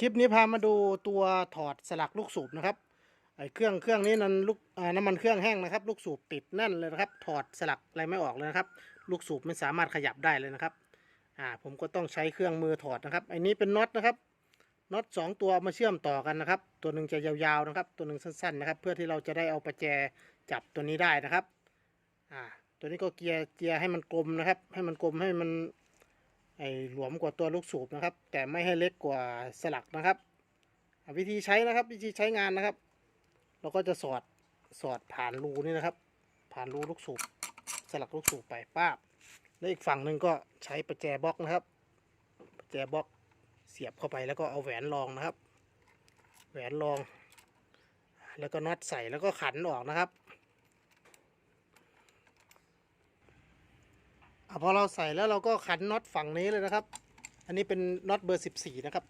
คลิปนี้พามาดูตัวถอดสลักลูกสูบนะครับไอเครื่องเครื่องนี้นั้นลูกน้ำมันเครื่องแห้งนะครับ ลูกสูบติดแน่นเลยนะครับ ถอดสลักอะไรไม่ออกเลยนะครับ ลูกสูบไม่สามารถขยับได้เลยนะครับอ่าผมก็ต้องใช้เครื่องมือถอดนะครับอ้นี้เป็นน็อตนะครับน็อตสองตัวเอามาเชื่อมต่อกันนะครับ ตัวหนึ่งจะยาวๆนะครับ ตัวหนึ่งสั้นๆนะครับ เพื่อที่เราจะได้เอาประแจจับตัวนี้ได้นะครับอ่าตัวนี้ก็เกียร์เกียร์ให้มันกลมนะครับ ให้มันกลมให้มัน ไอ้หลวมกว่าตัวลูกสูบนะครับ แต่ไม่ให้เล็กกว่าสลักนะครับ วิธีใช้นะครับ วิธีใช้งานนะครับ เราก็จะสอดสอดผ่านรูนี่นะครับ ผ่านรูลูกสูบสลักลูกสูบไปป้าบแล้วอีกฝั่งหนึ่งก็ใช้ประแจบล็อกนะครับ ประแจบล็อกเสียบเข้าไปแล้วก็เอาแหวนรองนะครับ แหวนรอง แล้วก็น็อตใส่แล้วก็ขันออกนะครับ อพอเราใส่แล้วเราก็ขันน็อตฝั่งนี้เลยนะครับ อันนี้เป็นน็อตเบอร์ 14 นะครับ